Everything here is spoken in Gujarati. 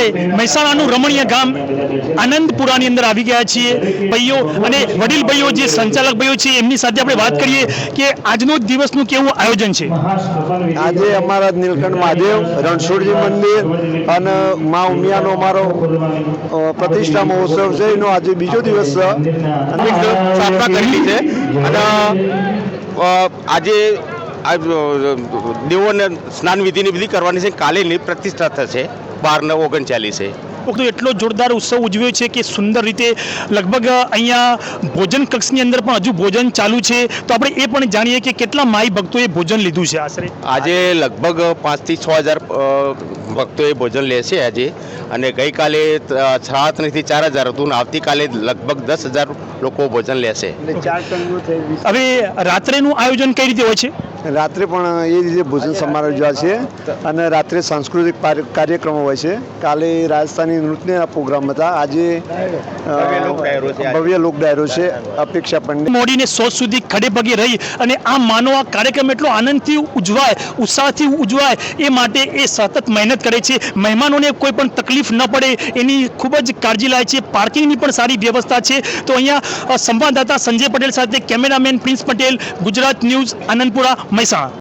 આપણે મહેસાણાનું રમણીય ગામ આનંદપુરાની અંદર આવી ગયા છીએ. ભાઈઓ અને વડીલ ભાઈઓ જે સંચાલક ભાઈઓ છે એમની સાથે આપણે વાત કરીએ કે આજનો દિવસનું કેવું આયોજન છે? આજે અમારા નીલકંઠ મહાદેવ રણછોડજી મંદિર અને મા ઉમિયાનો અમારો પ્રતિષ્ઠા મહોત્સવ છે. એનો આજે બીજો દિવસ સ્થાપના કરેલી છે. અને આજે આ, દેવોને સ્નાન વિધિની બધી કરવાની છે. કાલેની પ્રતિષ્ઠા થશે. બાર ને ઓગણચાલીસે. તો એટલો જોરદાર ઉત્સવ ઉજવ્યો છે કે સુંદર રીતે લગભગ અહીંયા ભોજન કક્ષની અંદર પણ હજુ ભોજન ચાલુ છે. તો આપણે એ પણ જાણીએ કે કેટલા માઈ ભક્તોએ ભોજન લીધું છે આશરે? આજે લગભગ પાંચથી છ હજાર ભક્તોએ ભોજન લેશે આજે. અને ગઈકાલે અ, ત્રણથી ચાર હજાર હતું અને આવતીકાલે લગભગ દસ હજાર લોકો ભોજન લેશે હવે રાત્રેનું આયોજન કઈ રીતે હોય છે? રાત્રે પણ એ રીતે ભોજન સમારોહ જોવા છે અને રાત્રે સાંસ્કૃતિક કાર્યક્રમો હોય છે. કાલે રાજસ્થાની નૃત્યના પ્રોગ્રામ હતા. આજે ભવ્ય લોક ડાયરો છે આજે. ભવ્ય લોક ડાયરો છે. અપેક્ષા પંડિત મોડીને સોચ સુધી ખડે પગે રહી અને આ માનો આ કાર્યક્રમ એટલો આનંદથી ઉજવાય ઉત્સાહથી ઉજવાય એ માટે એ સતત મહેનત કરે છે. મહેમાનોને કોઈ પણ તકલીફ ન પડે. એની ખૂબ જ કાળજી લાય છે. પાર્કિંગની પણ સારી વ્યવસ્થા છે. તો અહીંયા સંવાદદાતા સંજય પટેલ સાથે cameraman Prince Patel, Gujarat news, Anandpura, Mehsana.